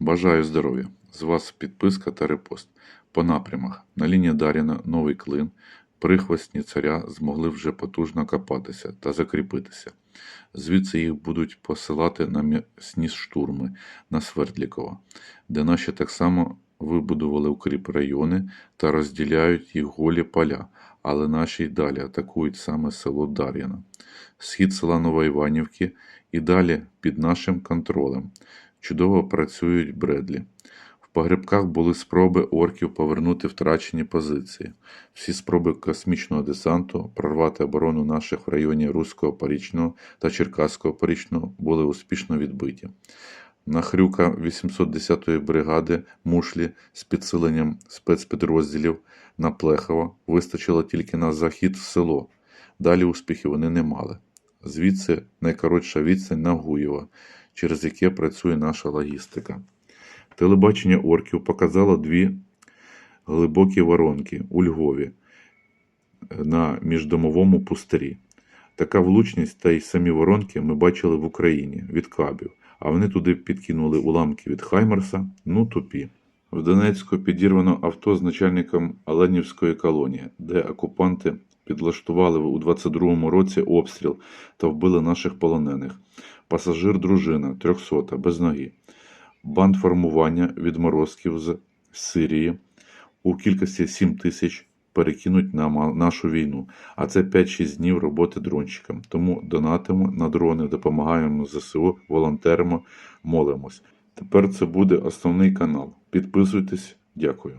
Бажаю здоров'я! З вас підписка та репост. По напрямах. На лінії Дар'яна Новий Клин прихвостні царя змогли вже потужно копатися та закріпитися. Звідси їх будуть посилати на м'ясні штурми на Свердлікова, де наші так само вибудували укріп райони та розділяють їх голі поля, але наші й далі атакують саме село Дар'яна. Схід села Новоіванівки і далі під нашим контролем. Чудово працюють Бредлі. В погребках були спроби орків повернути втрачені позиції. Всі спроби космічного десанту прорвати оборону наших в районі Руського Порічного та Черкаського Порічного були успішно відбиті. На Хрюка 810-ї бригади Мушлі з підсиленням спецпідрозділів на Плехово вистачило тільки на захід в село. Далі успіхів вони не мали. Звідси найкоротша відстань на Гуєво, через яке працює наша логістика. Телебачення орків показало дві глибокі воронки у Львові на міждомовому пустирі. Така влучність та й самі воронки ми бачили в Україні від кабів, а вони туди підкинули уламки від Хаймерса, ну тупі. В Донецьку підірвано авто з начальником Оленівської колонії, де окупанти підлаштували у 22-му році обстріл та вбили наших полонених. Пасажир дружина, 300, без ноги. Бандформування відморозків з Сирії у кількості 7 тисяч перекинуть на нашу війну. А це 5-6 днів роботи дрончиком. Тому донатимо на дрони, допомагаємо ЗСУ, волонтеримо, молимось. Тепер це буде основний канал. Підписуйтесь, дякую.